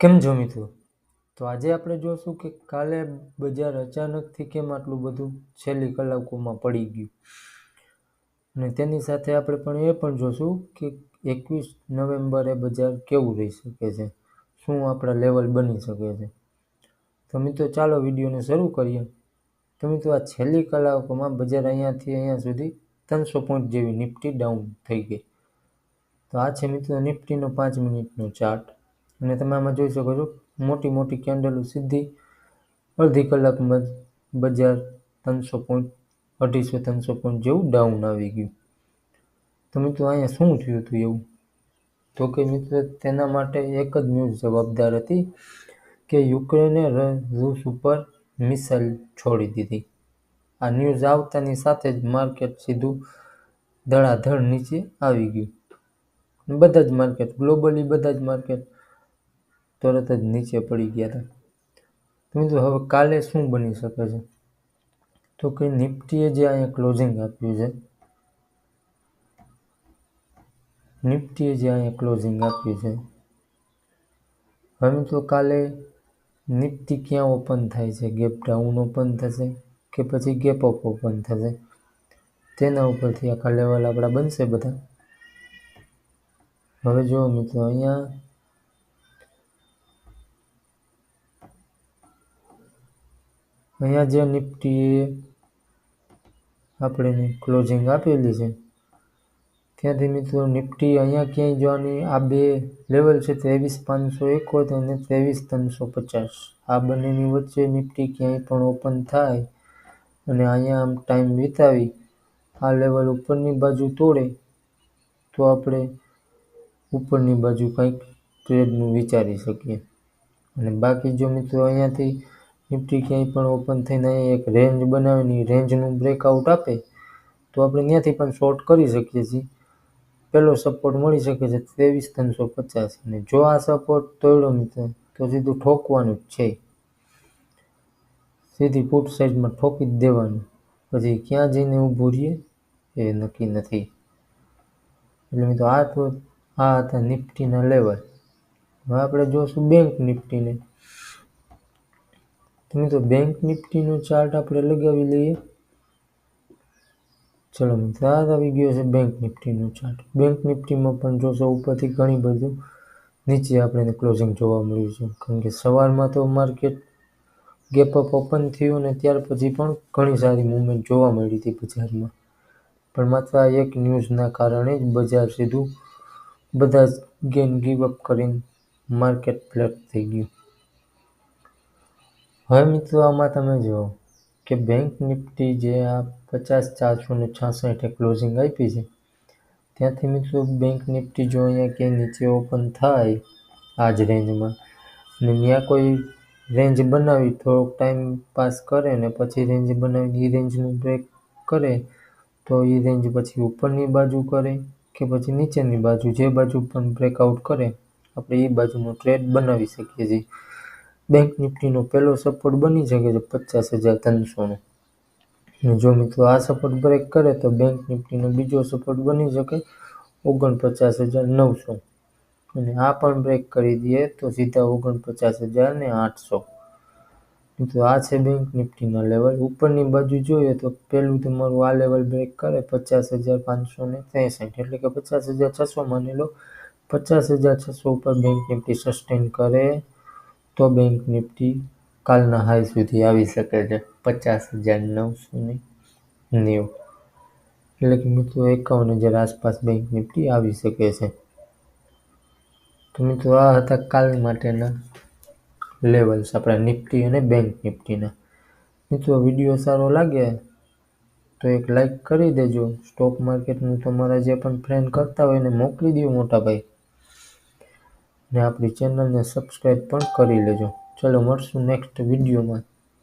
કેમ છો મિત્રો તો આજે આપણે જોશું કે કાલે બજાર અચાનકથી કેમ આટલું બધું છેલ્લી કલાકોમાં પડી ગયું. અને તેની સાથે આપણે પણ એ પણ જોશું કે એકવીસ નવેમ્બરે બજાર કેવું રહી શકે છે, શું આપણા લેવલ બની શકે છે. તો મિત્રો, ચાલો વિડીયોને શરૂ કરીએ. તો મિત્રો, આ છેલ્લી કલાકોમાં બજાર અહીંયાથી અહીંયા સુધી ત્રણસો પોઈન્ટ જેવી નિફ્ટી ડાઉન થઈ ગઈ. તો આ છે મિત્રો, નિફ્ટીનો પાંચ મિનિટનો ચાર્ટ અને તમે આમાં જોઈ શકો છો, મોટી મોટી કેન્ડલો સીધી અડધી કલાકમાં બજાર ત્રણસો પોઈન્ટ અઢીસો ત્રણસો પોઈન્ટ જેવું ડાઉન આવી ગયું. તો મિત્રો અહીંયા શું થયું હતું એવું? તો કે મિત્રો તેના માટે એક જ ન્યૂઝ જવાબદાર હતી કે યુક્રેને રૂસ ઉપર મિસાઇલ છોડી દીધી. આ ન્યૂઝ આવતાની સાથે જ માર્કેટ સીધું ધડાધડ નીચે આવી ગયું. બધા જ માર્કેટ ગ્લોબલી બધા જ માર્કેટ તરત જ નીચે પડી ગયા હતા. તો મિત્રો, હવે કાલે શું બની શકે છે? તો કે નિફ્ટીએ જે અહીંયા ક્લોઝિંગ આપ્યું છે, નિફ્ટીએ જે અહીંયા ક્લોઝિંગ આપ્યું છે, હવે મિત્રો કાલે નિફ્ટી ક્યાં ઓપન થાય છે? ગેપ ડાઉન ઓપન થશે કે પછી ગેપ અપ ઓપન થશે? તેના ઉપરથી આખા લેવલ આપણા બનશે બધા. હવે જુઓ મિત્રો, અહીંયા અહીંયા જે નિફ્ટીએ આપણે ક્લોઝિંગ આપેલી છે. ત્યાંથી મિત્રો નિફ્ટી અહીંયા ક્યાંય જોવાની આ બે લેવલ છે, ત્રેવીસ પાંચસો એકોતેર અને ત્રેવીસ ત્રણસો પચાસ. આ બંનેની વચ્ચે નિફ્ટી ક્યાંય પણ ઓપન થાય અને અહીંયા આમ ટાઈમ વિતાવી આ લેવલ ઉપરની બાજુ તોડે, તો આપણે ઉપરની બાજુ કંઈક ટ્રેડનું વિચારી શકીએ. અને બાકી જો મિત્રો અહીંયાથી નિફ્ટી ક્યાંય પણ ઓપન થઈને એક રેન્જ બનાવીને રેન્જનું બ્રેકઆઉટ આપે, તો આપણે ત્યાંથી પણ શોર્ટ કરી શકીએ છીએ. પહેલો સપોર્ટ મળી શકે છે ત્રેવીસ ત્રણસો પચાસ. અને જો આ સપોર્ટ તોડ્યો મિત્ર, તો સીધું ઠોકવાનું જ છે. સીધી ફૂટ સાઈડમાં ઠોકી જ દેવાનું. પછી ક્યાં જઈને ઊભું રહીએ, એ નક્કી નથી. એટલે મિત્રો, આ તો, આ હતા નિફ્ટીના લેવલ હવે આપણે જોશું બેંક નિફ્ટીને. તો મિત્રો બેંક નિફ્ટીનો ચાર્ટ આપણે લગાવી લઈએ. ચલો મિત્રો, આ આવી ગયો છે બેંક નિફ્ટીનો ચાર્ટ બેંક નિફ્ટીમાં પણ જોશો ઉપરથી ઘણી બધું. નીચે આપણે ક્લોઝિંગ જોવા મળ્યું છે. કારણ કે સવારમાં તો માર્કેટ ગેપ અપ ઓપન થયું અને ત્યાર પછી પણ ઘણી સારી મૂવમેન્ટ જોવા મળી હતી બજારમાં. પણ માત્ર આ એક ન્યૂઝના કારણે જ બજાર સીધું બધા જ ગેન ગીવ અપ કરીને માર્કેટ ફ્લેટ થઈ ગયું. હવે મિત્રો આમાં તમે જુઓ કે બેંક નિફ્ટી જે આ પચાસ ચારસો ને છાસઠે ક્લોઝિંગ આપી છે, ત્યાંથી મિત્રો બેંક નિફ્ટી જો અહીંયા ક્યાંય નીચે ઓપન થાય આ જ રેન્જમાં અને ત્યાં કોઈ રેન્જ બનાવી થોડોક ટાઈમ પાસ કરે ને પછી રેન્જ બનાવીને એ રેન્જનું બ્રેક કરે, તો એ રેન્જ પછી ઉપરની બાજુ કરે કે પછી નીચેની બાજુ જે બાજુ પણ બ્રેકઆઉટ કરે, આપણે એ બાજુનો ટ્રેડ બનાવી શકીએ છીએ. બેંક નિફ્ટીનો પહેલો સપોર્ટ બની શકે છે પચાસ હજાર ત્રણસોનો. જો મિત્રો આ સપોર્ટ બ્રેક કરે તો બેંક નિફ્ટીનો બીજો સપોર્ટ બની શકે ઓગણપચાસ હજાર નવસો. અને આ પણ બ્રેક કરી દઈએ તો સીધા ઓગણપચાસ હજાર ને આઠસો. મિત્રો આ છે બેંક નિફ્ટીના લેવલ ઉપરની બાજુ જોઈએ તો પહેલું તમારું આ લેવલ બ્રેક કરે પચાસ હજાર પાંચસો ને ત્રેસઠ. એટલે કે પચાસ હજાર છસો માની લો, પચાસ હજાર છસો ઉપર બેંક નિફ્ટી સસ્ટેન કરે. તો બેંક નિફ્ટી કાલના હાઈ સુધી આવી શકે છે, પચાસ હજાર નવસો ને નેવું. એટલે કે મિત્રો એકાવન હજાર આસપાસ બેંક નિફ્ટી આવી શકે છે. તો મિત્રો આ હતા કાલ માટેના લેવલ્સ આપણા નિફ્ટી અને બેંક નિફ્ટીના. મિત્રો વીડિયો સારો લાગે તો એક લાઈક કરી દેજો. સ્ટોક માર્કેટનું તમારા જે પણ ફ્રેન્ડ કરતા હોય એને મોકલી દો મોટા ભાઈ ને આપણી ચેનલને સબસ્ક્રાઈબ પણ કરી લેજો. ચલો મળશું નેક્સ્ટ વિડીયોમાં